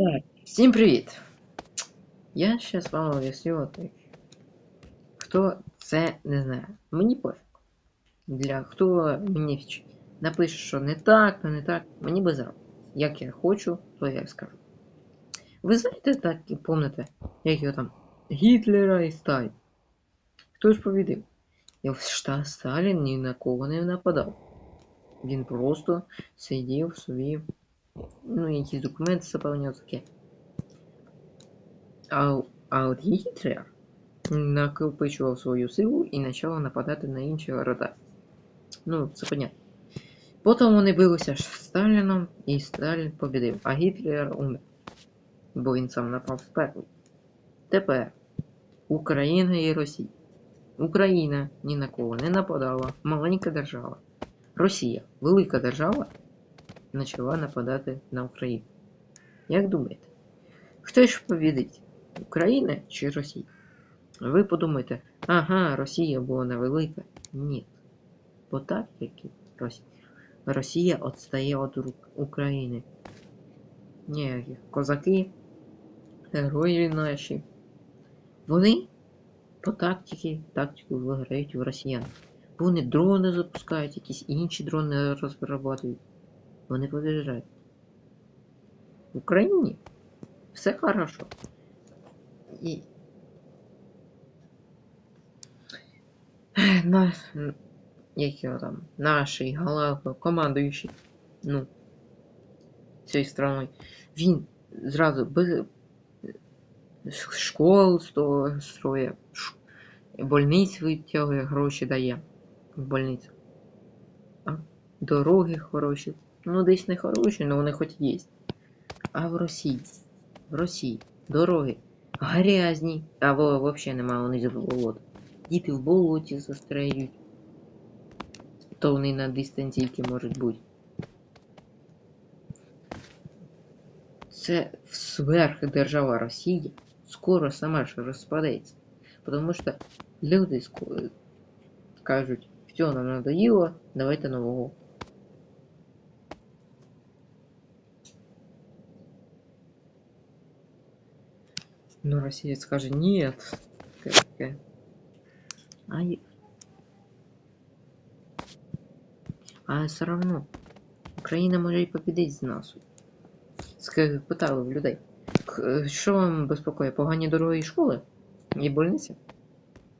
Так, всім привіт! Я зараз вам об'ясню так. Хто це не знає. Мені пофіг. Для хто мені напише, що не так, то не так, мені без разу. Як я хочу, то я скажу. Ви знаєте, так і помните, як його там Гітлера і Сталін. Хто ж побідив? І Шта Сталін ні на кого не нападав. Він просто сидів собі, ну, якісь документи заповняв таке. А, а от Гітлер накопичував свою силу і почав нападати на інші города. Ну, це понятно. Потім вони билися з Сталіном, і Сталін побідив, а Гітлер умер. Бо він сам напав спершу. Тепер Україна і Росія. Україна ні на кого не нападала, маленька держава. Росія, велика держава, почала нападати на Україну. Як думаєте, хто ж побідить? Україна чи Росія? Ви подумаєте, ага, Росія була невелика. Ні. Бо так, як і Росія. Росія відстає від України. Ніяких козаки, герої наші. Вони по тактиці, тактику виграють у росіян. Бо вони дрони запускають, якісь інші дрони розробляють. Вони побіжають. В Україні все хорошо. І... На... Як його там? Наший голова, командуючий. Ну. Цією страною. Він зразу без школ строє, больниць витягує, гроші дає в больницю. А дороги хороші. Ну, десь не хороші, але вони хоч є. А в Росії. В Росії дороги грязні, або взагалі немає вони в болот. Діти в болоті застрелюють. То вони на дистанційки можуть бути. Це сверхдержава Росії скоро сама ж розпадеться. Потому що люди ско- кажуть, все, нам надоїло, давайте нового. Ну, Россия скажет, нет. Таке. А, а все равно. Україна може і побідить з нас. Питали в людей. Е, Що вам безпокоїть? Погані дороги школи? І больниці?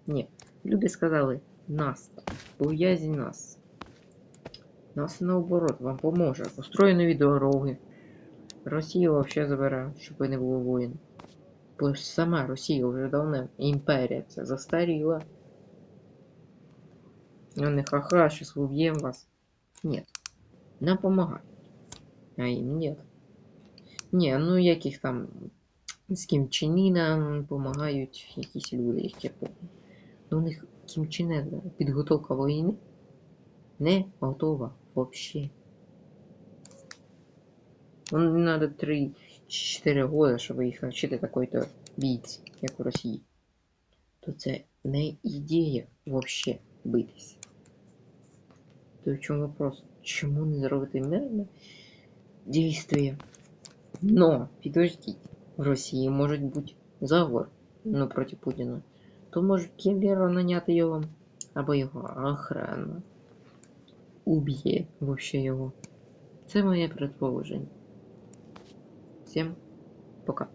Ні. Люди сказали нас. Боязнь нас. Нас наоборот вам поможе. Построю нові дороги. Росію вообще забере, щоб не було воїн. Ж сама Росія вже давно імперія ця застаріла. Вони ха-ха, сейчас убьем вас. Нет. Нам помогают. А им нет. Не, ну яких там з Кім Чен Іном допомагають якісь люди, їх я помню. Ну у них Кім Чен підготовка війни не готова вообще. Ну, не надо 3-4 года, щоб їх навчити такої-то бійці, як у Росії. То це не ідея вообще битись. То в чому вопрос? Чому не зробити мирне дійствие? Но, підождіть, в Росії може бути заговор, ну, проти Путіна. То може Кіллера наняти його, або його охрана. Уб'є вообще його. Це моє предположення. Всім пока.